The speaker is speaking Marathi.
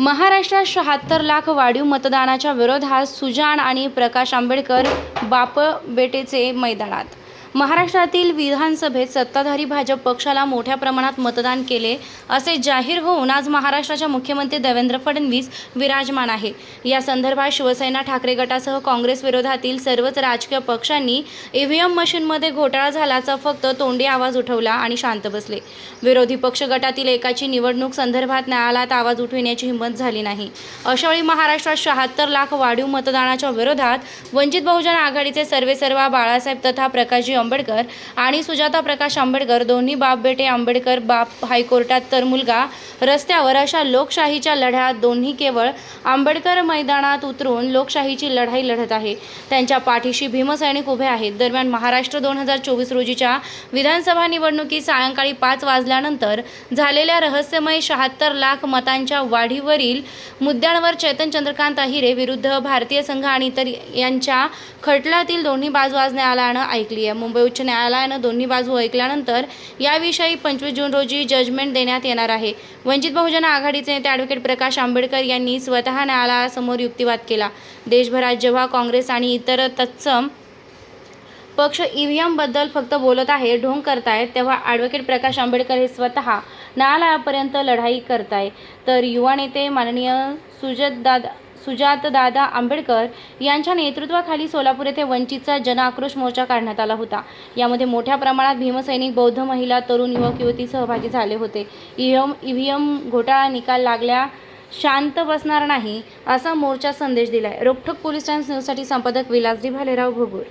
महाराष्ट्रात शहात्तर लाख वाढीव मतदानाच्या विरोधात सुजाण आणि प्रकाश आंबेडकर बाप बेटेचे मैदानात. महाराष्ट्रातील विधानसभेत सत्ताधारी भाजप पक्षाला मोठ्या प्रमाणात मतदान केले असे जाहीर होऊन आज महाराष्ट्राच्या मुख्यमंत्री देवेंद्र फडणवीस विराजमान आहे. या संदर्भात शिवसेना ठाकरे गटासह काँग्रेस विरोधातील सर्वच राजकीय पक्षांनी ईव्हीएम मशीनमध्ये घोटाळा झाल्याचा फक्त तोंडी आवाज उठवला आणि शांत बसले. विरोधी पक्ष गटातील एकाची निवडणूक संदर्भात न्यायालयात आवाज उठविण्याची हिंमत झाली नाही. अशावेळी महाराष्ट्रात शहात्तर लाख वाढीव मतदानाच्या विरोधात वंचित बहुजन आघाडीचे सर्वेसर्वा बाळासाहेब तथा प्रकाशजी आंबेडकर आणि सुजाता प्रकाश आंबेडकर दोन्ही बाप बेटे आंबेडकर बाप हायकोर्टात तर मुलगा रस्त्यावर अशा लोकशाहीच्या लढ्यात दोन्ही केवळ आंबेडकर मैदानात उतरून लोकशाहीची लढाई लढत आहे. त्यांच्या पाठीशी भीमसैनिक उभे आहेत. दरम्यान महाराष्ट्र दोन हजार चोवीस रोजीच्या विधानसभा निवडणुकीत सायंकाळी पाच वाजल्यानंतर झालेल्या रहस्यमय शहात्तर लाख मतांच्या वाढीवरील मुद्द्यांवर चेतन चंद्रकांत अहिरे विरुद्ध भारतीय संघ आणि इतर यांच्या खटल्यातील दोन्ही बाजू आज न्यायालयानं ऐकली आहे. मुंबई उच्च न्यायालयानं दोन्ही बाजू ऐकल्यानंतर याविषयी पंचवीस जून रोजी जजमेंट देण्यात येणार आहे. वंचित बहुजन आघाडीचे नेते ॲडव्होकेट प्रकाश आंबेडकर यांनी स्वतः न्यायालयासमोर युक्तिवाद केला. देशभरात जेव्हा काँग्रेस आणि इतर तत्सम पक्ष ईव्हीएमबद्दल फक्त बोलत आहे ढोंग करतायत तेव्हा ॲडव्होकेट प्रकाश आंबेडकर हे स्वतः न्यायालयापर्यंत लढाई करताय तर युवा नेते माननीय सुजतदादा सुजातदादा आंबेडकर यांच्या नेतृत्वाखाली सोलापूर येथे वंचितचा जनआक्रोश मोर्चा काढण्यात आला होता. यामध्ये मोठ्या प्रमाणात भीमसैनिक बौद्ध महिला तरुण युवक युवती सहभागी झाले होते. ईव्हीएम ईव्हीएम घोटाळा निकाल लागल्या शांत बसणार नाही असा मोर्चा संदेश दिलाय. रोकठोक पोलीस टाइम्स न्यूजसाठी संपादक विलासजी भालेराव भोगूर.